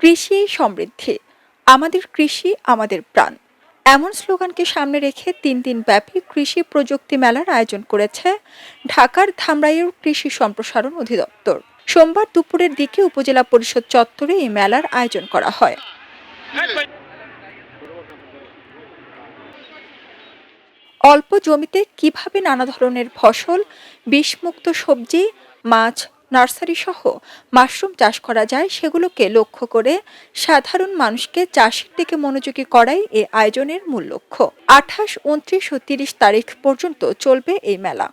কৃষি সমৃদ্ধি। আমাদের কৃষি আমাদের প্রাণ। এমন স্লোগানকে সামনে রেখে তিন দিন ব্যাপী কৃষি প্রযুক্তি মেলার আয়োজন করেছে ঢাকার ধামরাইয়ের কৃষি সম্প্রসারণ অধিদপ্তর। সোমবার দুপুরের দিকে উপজেলা পরিষদ চত্বরে এই মেলার আয়োজন করা হয়। অল্প জমিতে কীভাবে নানা ধরনের ফসল, বিষমুক্ত সবজি, মাছ নার্সারি সহ মাশরুম চাষ করা যায়, সেগুলোকে লক্ষ্য করে সাধারণ মানুষকে চাষের দিকে মনোযোগী করাই এ আয়োজনের মূল লক্ষ্য। আঠাশ, উনত্রিশ ও তিরিশ তারিখ পর্যন্ত চলবে এই মেলা।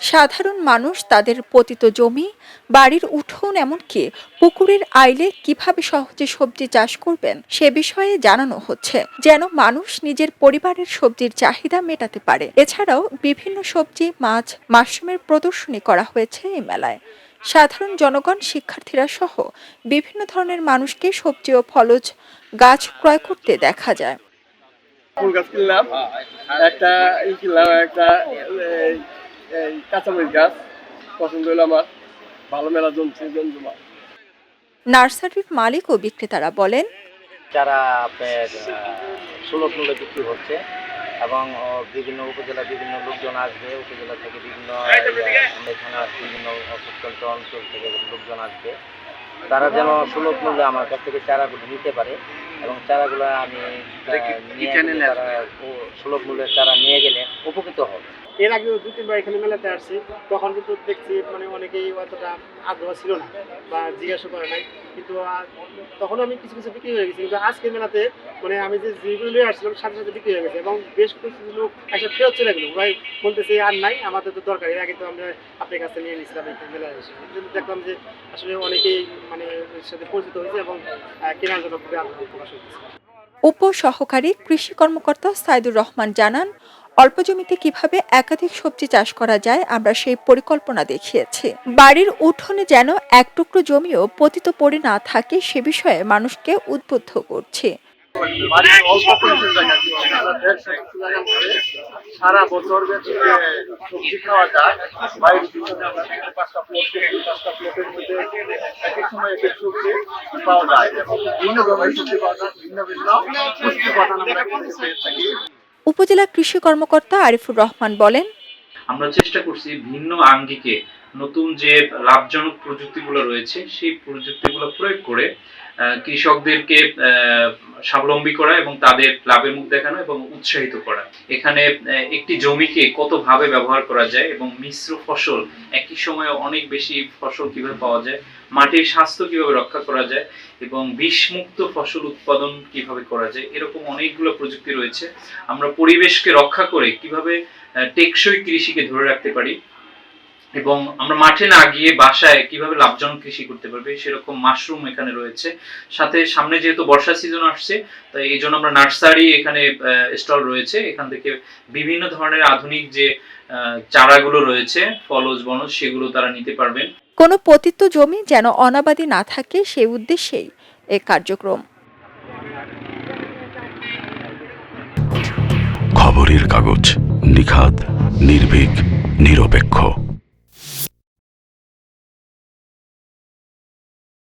সাধারণ মানুষ তাদের পতিত জমি, বাড়ির উঠোন এমনকি পুকুরের আইলে কীভাবে সহজে সবজি চাষ করবেন সে বিষয়ে জানানো হচ্ছে। যেন মানুষ নিজের পরিবারের সবজির চাহিদা মেটাতে পারে। এছাড়াও বিভিন্ন সবজি, মাছ, মাশরুমের প্রদর্শনী করা হয়েছে এই মেলায়। সাধারণ জনগণ, শিক্ষার্থীরা সহ বিভিন্ন ধরনের মানুষকে সবজি ও ফলজ গাছ ক্রয় করতে দেখা যায়। ফুল গাছ কিনলাম। একটা ই কিনলাম, একটা এই, কাঁচামরিচ গাছ পছন্দ হলো আমার। ভালো মেলা জমছে জমজমা নার্সারির মালিক ও বিক্রেতারা বলেন চারা আপনার সুলভ মূল্যে বিক্রি হচ্ছে এবং বিভিন্ন উপজেলা বিভিন্ন লোকজন আসবে উপজেলা থেকে বিভিন্ন এখানে বিভিন্ন প্রত্যন্ত অঞ্চল থেকে লোকজন আসবে। তারা যেন সুলভ মূল্যে আমার কাছ থেকে চারাগুলো নিতে পারে এবং চারাগুলো আমি সুলভ মূল্যের চারা নিয়ে গেলে উপকৃত হবে। এর আগেও দু তিনবার এখানে মেলাতে আসছি। তখন কিন্তু দেখছি মানে অনেকেই অতটা আগ্রহ ছিল না বা জিজ্ঞাসা করে নাই। কিন্তু তখন আমি কিছু কিছু বিক্রি হয়ে গেছি। কিন্তু আজকের মেলাতে মানে আমি যে যেগুলো নিয়ে আসছিলাম, সাথে সাথে বিক্রি হয়ে গেছে এবং বেশ কিছু লোক একটা ফেরত চলে গেলো। ভাই বলতেছে, আর নাই, আমাদের তো দরকার এর আগে তো আমরা আপনার কাছে নিয়ে নিয়েছিলাম এখানে মেলায় এসে। কিন্তু দেখলাম যে আসলে অনেকেই মানে সাথে পরিচিত হয়েছে এবং কেনার জন্য খুবই আগ্রহ প্রকাশ হয়েছে উপ সহকারী কৃষি কর্মকর্তা সাইদুর রহমান জানান অল্প জমিতে কীভাবে একাধিক সবজি চাষ করা যায়, আমরা সেই পরিকল্পনা দেখিয়েছি। বাড়ির উঠোনে যেন এক টুকরো জমিও পতিত পড়ে না থাকে, সে বিষয়ে মানুষকে উদ্বুদ্ধ করছি। সারা বছর সবজি খাওয়া যায় বাইরে পাঁচটা পাঁচটা প্লটের মধ্যে এক এক সময় সবজি পাওয়া যায়। এবং ভিন্ন ধরনের সবজি পাওয়া যায় পুষ্টি থাকি। উপজেলা কৃষি কর্মকর্তা আরিফুর রহমান বলেন আমরা চেষ্টা করছি ভিন্ন আঙ্গিকে নতুন যে লাভজনক প্রযুক্তিগুলো রয়েছে, সেই প্রযুক্তিগুলো প্রয়োগ করে কৃষকদেরকে স্বাবলম্বী করা এবং তাদের লাভের মুখ দেখানো এবং উৎসাহিত করা। এখানে একটি জমিকে কতভাবে ব্যবহার করা যায় এবং মিশ্র ফসল, একই সময়ে অনেক বেশি ফসল কীভাবে পাওয়া যায়, মাটির স্বাস্থ্য কীভাবে রক্ষা করা যায় এবং বিষমুক্ত ফসল উৎপাদন কীভাবে করা যায়, এরকম অনেকগুলো প্রযুক্তি রয়েছে। আমরা পরিবেশকে রক্ষা করে কীভাবে টেকসই কৃষিকে ধরে রাখতে পারি এবং আমরা মাঠে না গিয়ে বাসায় কীভাবে লাভজনক কৃষি করতে পারবে? সেরকম মাশরুম এখানে রয়েছে। সাথে সামনে যেহেতু বর্ষা সিজন আসছে তাই এই জন্য আমরা নার্সারি এখানে স্টল রয়েছে। এখান থেকে বিভিন্ন ধরনের আধুনিক যে আহ, চারাগুলো রয়েছে ফলজ বনজ সেগুলো তারা নিতে পারবেন। কোনো পতিত জমি যেন অনাবাদি না থাকে সেই উদ্দেশ্যেই এ কার্যক্রম। খবরের কাগজ নিখাত নির্ভীক নিরপেক্ষ।